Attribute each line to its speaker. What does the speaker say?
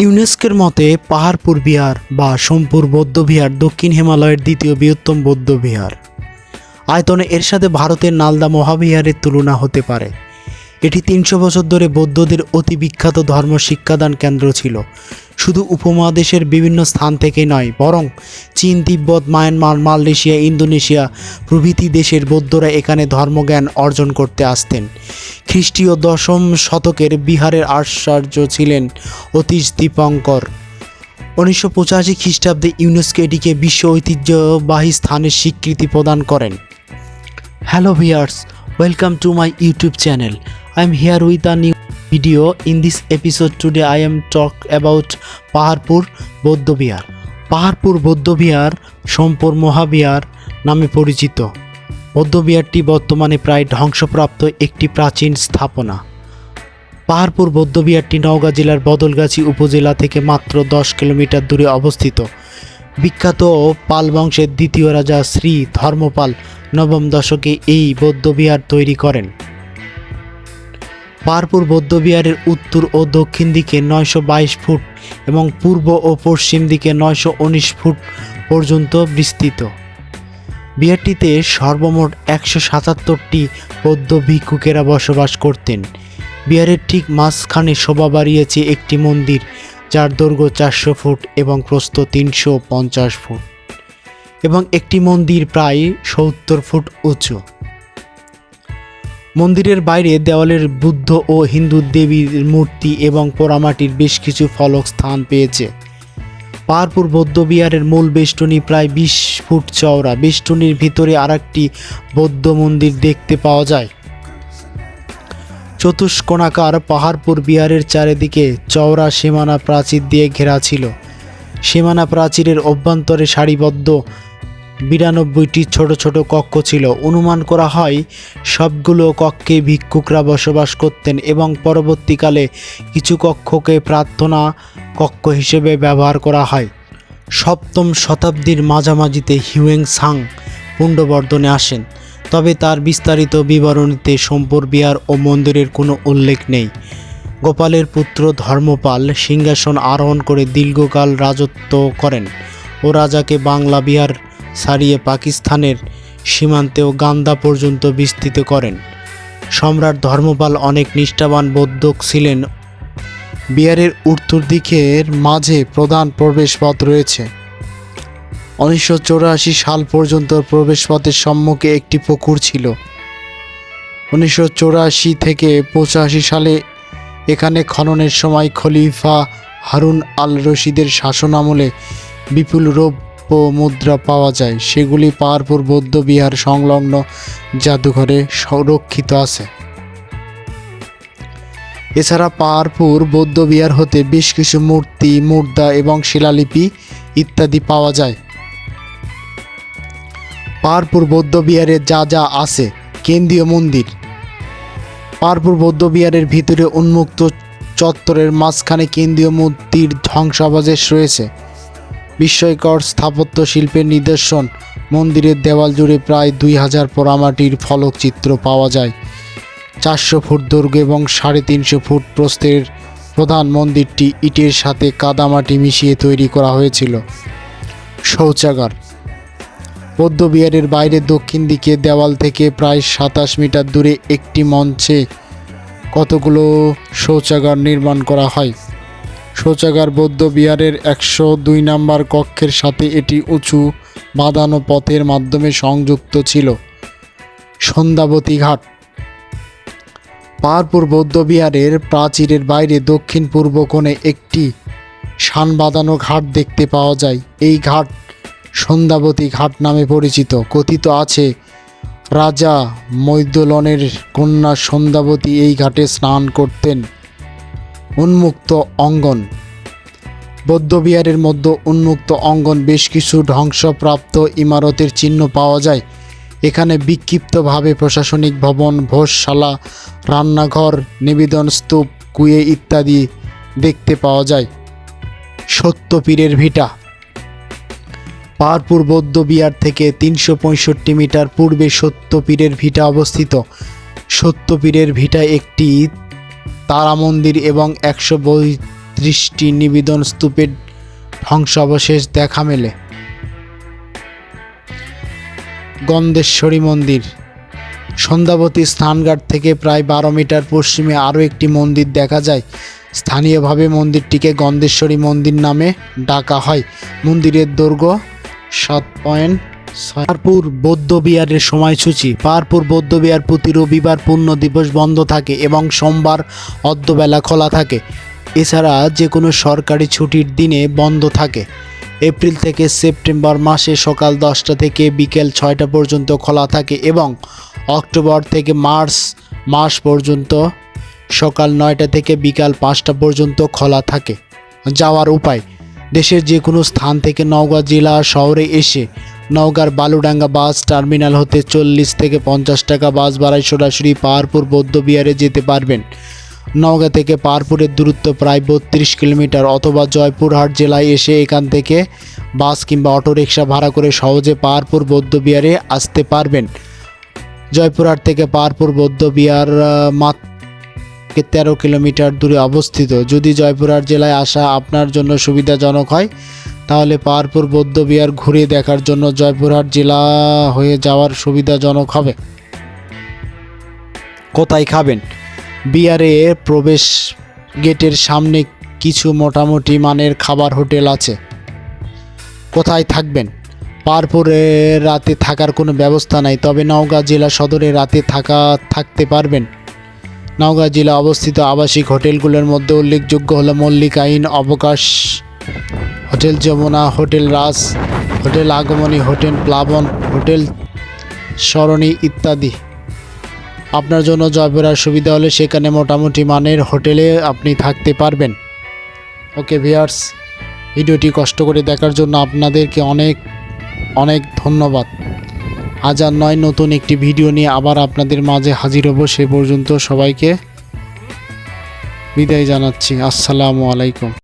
Speaker 1: ইউনেস্কোর মতে পাহাড়পুর বিহার বা সোমপুর বৌদ্ধ বিহার দক্ষিণ হিমালয়ের দ্বিতীয় বৃহত্তম বৌদ্ধ বিহার। আয়তনে এর সাথে ভারতের নালদা মহাবিহারের তুলনা হতে পারে। এটি তিনশো বছর ধরে বৌদ্ধদের অতি বিখ্যাত ধর্ম শিক্ষাদান কেন্দ্র ছিল। শুধু উপমহাদেশের বিভিন্ন স্থান থেকে নয়, বরং চীন, তিব্বত, মায়ানমার, মালয়েশিয়া, ইন্দোনেশিয়া প্রভৃতি দেশের বৌদ্ধরা এখানে ধর্মজ্ঞান অর্জন করতে আসতেন। খ্রিস্টীয় দশম শতকের বিহারের আশ্চর্য ছিলেন অতীশ দীপঙ্কর। উনিশশো পঁচাশি খ্রিস্টাব্দে ইউনেস্কো এটিকে বিশ্ব ঐতিহ্যবাহী স্থানের স্বীকৃতি প্রদান করেন। Hello viewers welcome to my YouTube channel. I am here with a new video. In this episode today, I am talk about Paharpur Bouddhabihar Paharpur Bouddhabihar Somapura Mahavihara নামে পরিচিত। বৌদ্ধবিহারটি বর্তমানে প্রায় ধ্বংসপ্রাপ্ত একটি প্রাচীন স্থাপনা। পাহাড়পুর বৌদ্ধবিহারটি নওগাঁ জেলার বদলগাছি উপজেলা থেকে মাত্র দশ কিলোমিটার দূরে অবস্থিত। বিখ্যাত পাল বংশের দ্বিতীয় রাজা শ্রী ধর্মপাল নবম দশকে এই বৌদ্ধবিহার তৈরি করেন। পাহাড়পুর বৌদ্ধবিহারের উত্তর ও দক্ষিণ দিকে নয়শো বাইশ ফুট এবং পূর্ব ও পশ্চিম দিকে নয়শো উনিশ ফুট পর্যন্ত বিস্তৃত। বিহারটিতে সর্বমোট একশো সাতাত্তরটি বৌদ্ধ ভিক্ষুকেরা বসবাস করতেন। বিহারের ঠিক মাঝখানে শোভা বাড়িয়েছে একটি মন্দির, যার দৈর্ঘ্য চারশো ফুট এবং প্রস্থ তিনশো পঞ্চাশ ফুট। এবং একটি মন্দির প্রায় সত্তর ফুট উঁচু। মন্দিরের বাইরে দেওয়ালের বুদ্ধ ও হিন্দু দেবীর মূর্তি এবং পোড়ামাটির বেশ কিছু ফলক স্থান পেয়েছে। পাহাড়পুর বৌদ্ধবিহারের মূল বেষ্টনী প্রায় বিশ ফুট চওড়া। বেষ্টনীর ভিতরে আরেকটি বৌদ্ধ মন্দির দেখতে পাওয়া যায়। চতুষ্কোণাকার পাহাড়পুর বিহারের চারিদিকে চওড়া সীমানা প্রাচীর দিয়ে ঘেরা ছিল। সীমানা প্রাচীরের অভ্যন্তরে সারিবদ্ধ বিরানব্বইটি ছোট ছোট কক্ষ ছিল। অনুমান করা হয়, সবগুলো কক্ষে ভিক্ষুকরা বসবাস করতেন এবং পরবর্তীকালে কিছু কক্ষকে প্রার্থনা কক্ষ হিসেবে ব্যবহার করা হয়। সপ্তম শতাব্দীর মাঝামাঝিতে হিউয়েং সাং পুণ্ডবর্ধনে আসেন। তবে তার বিস্তারিত বিবরণীতে সোমপুর বিহার ও মন্দিরের কোনো উল্লেখ নেই। গোপালের পুত্র ধর্মপাল সিংহাসন আরোহণ করে দীর্ঘকাল রাজত্ব করেন ও রাজাকে বাংলা বিহার ছাড়িয়ে পাকিস্তানের সীমান্তেও গান্দা পর্যন্ত বিস্তৃত করেন। সম্রাট ধর্মপাল অনেক নিষ্ঠাবান বৌদ্ধক ছিলেন। বিহারের উত্তর দিকের মাঝে প্রধান প্রবেশপথ রয়েছে। উনিশশো সাল পর্যন্ত প্রবেশপথের সম্মুখে একটি পুকুর ছিল। উনিশশো থেকে পঁচাশি সালে এখানে খননের সময় খলিফা হারুন আল রশিদের শাসনামলে বিপুল রৌপ্য মুদ্রা পাওয়া যায়। সেগুলি পাহাড়পুর বৌদ্ধ বিহার সংলগ্ন জাদুঘরে সংরক্ষিত আছে। এছাড়া পাহাড়পুর বৌদ্ধ বিহার হতে বেশ কিছু মূর্তি, মুদ্রা এবং শিলালিপি ইত্যাদি পাওয়া যায়। পাহাড়পুর বৌদ্ধ বিহারে যা যা আছে, কেন্দ্রীয় মন্দির। পাহাড়পুর বৌদ্ধ বিহারের ভিতরে উন্মুক্ত চত্বরের মাঝখানে কেন্দ্রীয় মূর্তির ধ্বংসাবশেষ রয়েছে। বিস্ময়কর স্থাপত্য শিল্পের নিদর্শন। মন্দিরের দেওয়াল জুড়ে প্রায় দুই হাজার পোড়ামাটির ফলকচিত্র পাওয়া যায়। চারশো ফুট দৈর্ঘ্য এবং সাড়ে তিনশো ফুট প্রস্থের প্রধান মন্দিরটি ইটের সাথে কাদামাটি মিশিয়ে তৈরি করা হয়েছিল। শৌচাগার। বৌদ্ধবিহারের বাইরে দক্ষিণ দিকে দেওয়াল থেকে প্রায় সাতাশ মিটার দূরে একটি মঞ্চে কতগুলো শৌচাগার নির্মাণ করা হয়? শৌচাগার বৌদ্ধ বিহারের একশো দুই নম্বর কক্ষের সাথে এটি উঁচু বাঁধানো পথের মাধ্যমে সংযুক্ত ছিল। সন্ধ্যাবতী ঘাট। পাহাড়পুর বৌদ্ধবিহারের প্রাচীরের বাইরে দক্ষিণ পূর্ব কোণে একটি শান বাঁধানো ঘাট দেখতে পাওয়া যায়। এই ঘাট সন্ধ্যাবতী ঘাট নামে পরিচিত। কথিত আছে, রাজা মৈদলনের কন্যা সন্ধ্যাবতী এই ঘাটে স্নান করতেন। উন্মুক্ত অঙ্গন। বৌদ্ধবিহারের মধ্যে উন্মুক্ত অঙ্গন বেশ কিছু ধ্বংসপ্রাপ্ত ইমারতের চিহ্ন পাওয়া যায়। এখানে বিক্ষিপ্তভাবে প্রশাসনিক ভবন, ভোজশালা, রান্নাঘর, নিবেদন স্তূপ, কুয়ে ইত্যাদি দেখতে পাওয়া যায়। সত্যপীরের ভিটা। পাহাড়পুর বৌদ্ধ বিহার থেকে তিনশো পঁয়ষট্টি মিটার পূর্বে সত্যপীরের ভিটা অবস্থিত। সত্যপীরের ভিটা একটি তারা মন্দির এবং একশো দৃষ্টি নিবেদন স্তূপের ধ্বংসাবশেষ দেখা মেলে। গন্ধেশ্বরী মন্দির। সন্ধ্যাবতী স্থানঘাট থেকে প্রায় বারো মিটার পশ্চিমে আরও একটি মন্দির দেখা যায়। স্থানীয়ভাবে মন্দিরটিকে গন্ধেশ্বরী মন্দির নামে ডাকা হয়। মন্দিরের দৈর্ঘ্য সাত পয়েন্ট পাহাড়পুর বৌদ্ধ বিহারের সময়সূচি। পারপুর বৌদ্ধ বিহার প্রতি রবিবার পূর্ণ দিবস বন্ধ থাকে এবং সোমবার অর্ধবেলা খোলা থাকে। এছাড়া যে কোনো সরকারি ছুটির দিনে বন্ধ থাকে। এপ্রিল থেকে সেপ্টেম্বর মাসে সকাল দশটা থেকে বিকেল ছয়টা পর্যন্ত খোলা থাকে এবং অক্টোবর থেকে মার্চ মাস পর্যন্ত সকাল নয়টা থেকে বিকাল পাঁচটা পর্যন্ত খোলা থাকে। যাওয়ার উপায়, দেশের যে কোনো স্থান থেকে নওগাঁ জেলা শহরে এসে নওগাঁর বালুডাঙ্গা বাস টার্মিনাল হতে চল্লিশ থেকে পঞ্চাশ টাকা বাস ভাড়ায় সরাসরি পাহাড়পুর বৌদ্ধবিহারে যেতে পারবেন। নওগাঁ থেকে পাহাড়পুরের দূরত্ব প্রায় বত্রিশ কিলোমিটার অথবা জয়পুরহাট জেলায় এসে এখান থেকে বাস কিংবা অটোরিকশা ভাড়া করে সহজে পাহাড়পুর বৌদ্ধবিহারে আসতে পারবেন। জয়পুরহাট থেকে পাহাড়পুর বৌদ্ধবিহার মাত্র তেরো কিলোমিটার দূরে অবস্থিত। যদি জয়পুরহাট জেলায় আসা আপনার জন্য সুবিধাজনক হয় তাহলে পাহাড়পুর বৌদ্ধবিহার ঘুরে দেখার জন্য জয়পুরহাট জেলা হয়ে যাওয়ার সুবিধাজনক হবে। কোথায় খাবেন? বিহারে প্রবেশ গেটের সামনে কিছু মোটামুটি মানের খাবার হোটেল আছে। কোথায় থাকবেন? পাহাড়পুরে রাতে থাকার কোনো ব্যবস্থা নাই তবে নওগাঁ জেলা সদরে রাতে থাকা থাকতে পারবেন। নওগাঁ জেলা অবস্থিত আবাসিক হোটেলগুলোর মধ্যে উল্লেখযোগ্য হলো মল্লিকাইন Abakash hotel Jamuna, hotel Raj, hotel Agomoni, hotel Plabon, hotel Sharani ইত্যাদি। আপনার জন্য জয়পুরার সুবিধা হলে সেখানে মোটামুটি মানের হোটেলে আপনি থাকতে পারবেন। ওকে ভিয়ার্স ভিডিওটি কষ্ট করে দেখার জন্য আপনাদেরকে অনেক অনেক ধন্যবাদ। আজ আর নয়, নতুন একটি ভিডিও নিয়ে আবার আপনাদের মাঝে হাজির হব সে পর্যন্ত সবাইকে বিদায় জানাচ্ছি। আসসালামু আলাইকুম।